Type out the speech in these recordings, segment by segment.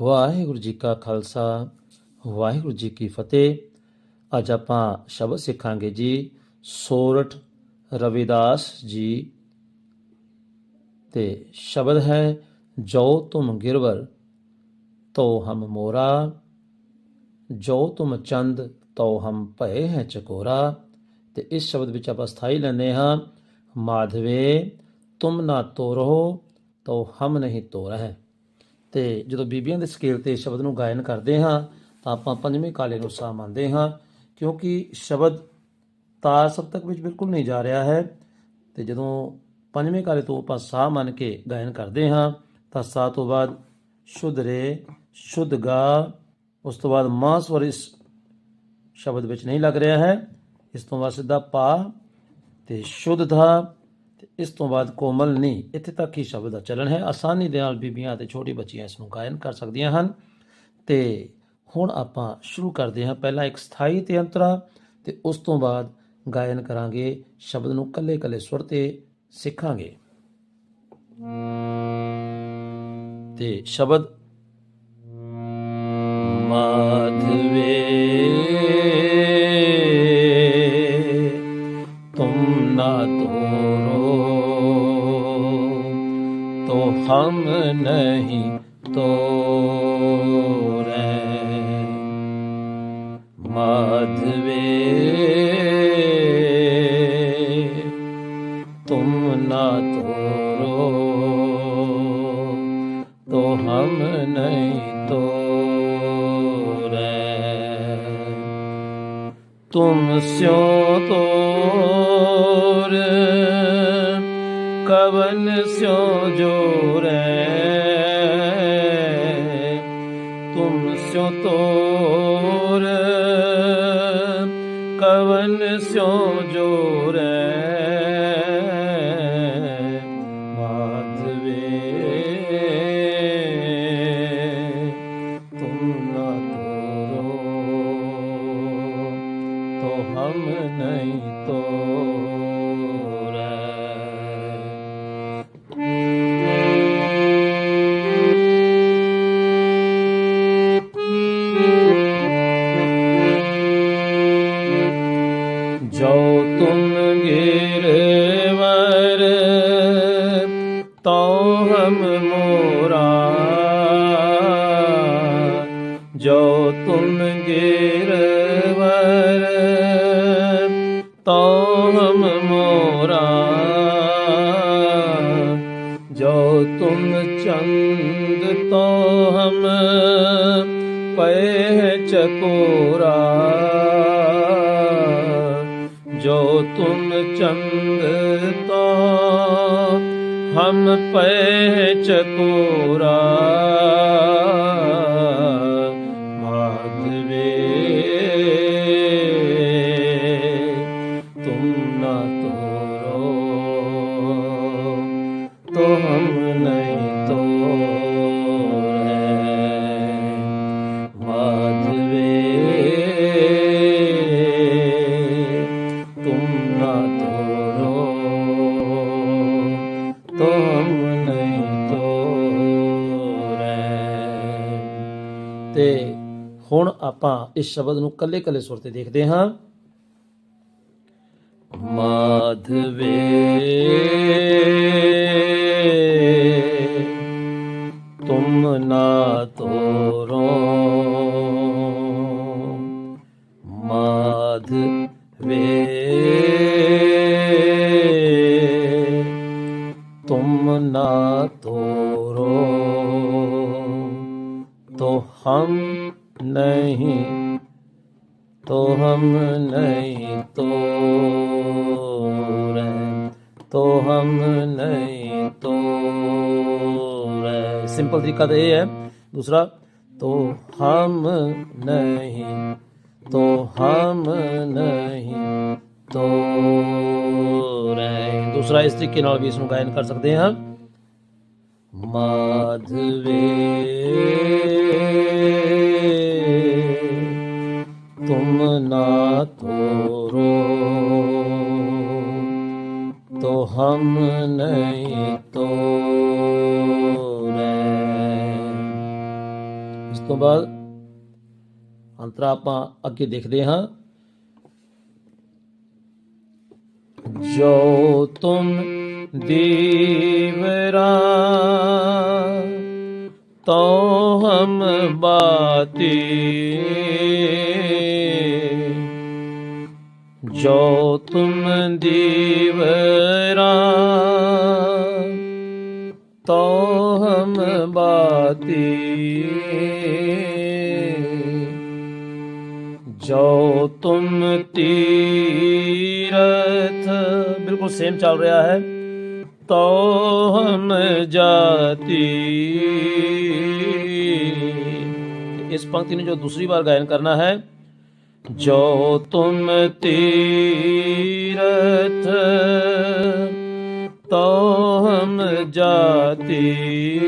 ਵਾਹਿਗੁਰੂ ਜੀ ਕਾ ਖਾਲਸਾ, ਵਾਹਿਗੁਰੂ ਜੀ ਕੀ ਫਤਿਹ। ਅੱਜ ਆਪਾਂ ਸ਼ਬਦ ਸਿੱਖਾਂਗੇ ਜੀ, ਸੋਰਠ ਰਵਿਦਾਸ ਜੀ। ਤੇ ਸ਼ਬਦ ਹੈ, ਜੋ ਤੁਮ ਗਿਰਵਰ, ਤੋ ਹਮ ਮੋਰਾ। ਜੋ ਤੁਮ ਚੰਦ, ਤੋ ਹਮ ਭਏ ਹੈ ਚਕੋਰਾ। ਤੇ ਇਸ ਸ਼ਬਦ ਵਿੱਚ ਆਪਾਂ ਸਥਾਈ ਲੈਂਦੇ ਹਾਂ, ਮਾਧਵੇ, ਤੁਮ ਨਾ ਤੋਰੋ ਤੋ ਹਮ ਨਹੀਂ ਤੋਰਹਿ ਤੇ ਜਦੋਂ ਬੀਬੀਆਂ ਦੇ ਸਕੇਲ ਤੇ ਸ਼ਬਦ ਨੂੰ ਗਾਇਨ ਕਰਦੇ ਹਾਂ, ਤਾਂ ਆਪਾਂ ਪੰਜਵੇਂ ਕਾਲੇ ਨੂੰ ਸਾ ਮੰਨਦੇ ਹਾਂ, ਕਿਉਂਕਿ ਸ਼ਬਦ ਤਾਰ ਸਪਤਕ ਵਿੱਚ ਬਿਲਕੁਲ ਨਹੀਂ ਜਾ ਰਿਹਾ ਹੈ। ਤੇ ਜਦੋਂ ਪੰਜਵੇਂ ਕਾਲੇ ਤੋਂ ਆਪਾਂ ਸਾ ਮੰਨ ਕੇ ਗਾਇਨ ਕਰਦੇ ਹਾਂ, ਤਾਂ ਸਾ ਤੋਂ ਬਾਅਦ ਸ਼ੁੱਧ ਰੇ, ਸ਼ੁੱਧ ਗਾ, ਉਸ ਤੋਂ ਬਾਅਦ ਮਾਂ ਸਵਰ ਇਸ ਸ਼ਬਦ ਵਿੱਚ ਨਹੀਂ ਲੱਗ ਰਿਹਾ ਹੈ। ਇਸ ਤੋਂ ਬਾਅਦ ਸਿੱਧਾ ਪਾ ਤੇ ਸ਼ੁੱਧ ਧਾ ਇਸ ਤੋਂ ਬਾਅਦ ਕੋਮਲ ਨੀ, ਇੱਥੇ ਤੱਕ ਹੀ ਸ਼ਬਦ ਦਾ ਚਲਣ ਹੈ। ਆਸਾਨੀ ਦੇ ਨਾਲ ਬੀਬੀਆਂ ਤੇ ਛੋਟੀ ਬੱਚੀਆਂ ਇਸ ਨੂੰ ਗਾਇਨ ਕਰ ਸਕਦੀਆਂ ਹਨ। ਤੇ ਹੁਣ ਆਪਾਂ ਸ਼ੁਰੂ ਕਰਦੇ ਹਾਂ ਪਹਿਲਾਂ ਇੱਕ ਸਥਾਈ ਤੇ ਅੰਤਰਾ ਤੇ ਉਸ ਤੋਂ ਬਾਅਦ ਗਾਇਨ ਕਰਾਂਗੇ, ਸ਼ਬਦ ਨੂੰ ਕੱਲੇ ਕੱਲੇ ਸੁਰ ਤੇ ਸਿੱਖਾਂਗੇ। ਤੇ ਸ਼ਬਦ ਹਮ ਨਹੀਂ ਤੋਰੇ। ਮਾਧਵੇ ਤੁਮ ਨਾ ਤੋਰੋ। ਤੋ ਹਮ ਨਹੀਂ ਤੋਰੇ। ਤੁਮ ਸਿਓ ਤੋਰੇ। ਕਵਨ ਸਿਉ ਜੋਰੈ ਤੁਮ ਸਿਉ ਤੋਰ। ਕਵਨ ਸਿਉ ਜੋਰੈ ਹਮ ਨਹੀਂ ਤੋ ਤੁਮ ਗਿਰਵਰ ਤਾਹਮ ਮੋਰਾ। ਜੋ ਤੁਮ ਚੰਦ ਤਾਹਮ ਪਏ ਚਕੋਰਾ। ਜੋ ਤੁਮ ਚੰਦ ਤਾ ਹਮ ਪਏ ਚਕੋਰਾ। तो हम नहीं तो माधवे तुम ना तोरो तो हम नहीं तो ਤੇ ਹੁਣ ਆਪਾਂ ਇਸ ਸ਼ਬਦ ਨੂੰ ਕੱਲੇ ਕੱਲੇ ਸੁਰ ਤੇ ਦੇਖਦੇ ਹਾਂ ਮਾਧਵੇ যমুনা তোর মাধবে तुमना तोरो तो हम नहीं तो हम नहीं तो रे तो हम नहीं तो सिंपल तरीका तो ये है। दूसरा तो हम नहीं तो हम नहीं तो रहे। दूसरा, इस तरीके नाल भी इसमें गायन कर सकते हैं हम। माधवे, तुम ना तो ਕੋ ਹਮ ਨਹੀਂ ਤੋਰੇ ਇਸ ਤੋਂ ਬਾਅਦ ਅੰਤਰਾ ਆਪਾਂ ਅੱਗੇ ਦੇਖਦੇ ਹਾਂ ਜੋ ਤੁਮ ਦੀਵਰਾ ਤੋ ਹਮ ਬਾਤੀ ਜੋ ਤੁਮ ਦੀਵਰਾ ਤੋ ਹਮ ਬਾਤੀ ਜੋ ਤੁਮ ਤੀਰਥ ਬਿਲਕੁਲ ਸੇਮ ਚੱਲ ਰਿਹਾ ਹੈ ਤੋ ਹਮ ਜਾਤੀ ਇਸ ਪੰਕਤੀ ਨੂੰ ਜੋ ਦੂਸਰੀ ਬਾਰ ਗਾਇਨ ਕਰਨਾ ਹੈ ਜੋ ਤੁਮ ਤੀਰਥ ਤੋ ਹਮ ਜਾਤੀ।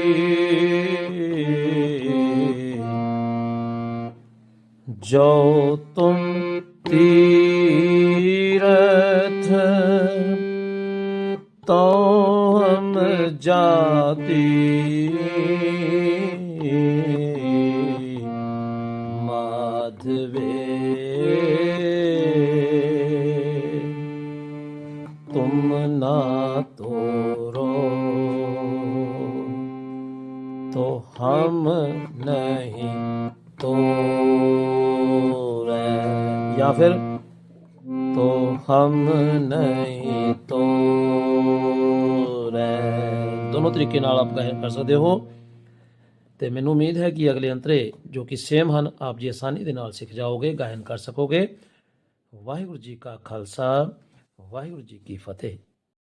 ਜੋ ਤੁਮ ਤੀਰਥ ਤੋ ਹਮ ਜਾਤੀ। ਮਾਧਵੇ तो हम नहीं तोरे या फिर तो हम ਨਹੀਂ ਤੋਰੇ ਦੋਨੋਂ ਤਰੀਕੇ ਨਾਲ ਆਪ ਗਾਇਨ ਕਰ ਸਕਦੇ ਹੋ ਤੇ ਮੈਨੂੰ ਉਮੀਦ ਹੈ ਕਿ ਅਗਲੇ ਅੰਤਰੇ ਜੋ ਕਿ ਸੇਮ ਹਨ ਆਪ ਜੀ ਆਸਾਨੀ ਦੇ ਨਾਲ ਸਿੱਖ ਜਾਓਗੇ ਗਾਇਨ ਕਰ ਸਕੋਗੇ ਵਾਹਿਗੁਰੂ ਜੀ ਕਾ ਖਾਲਸਾ ਵਾਹਿਗੁਰੂ ਜੀ ਕੀ ਫਤਿਹ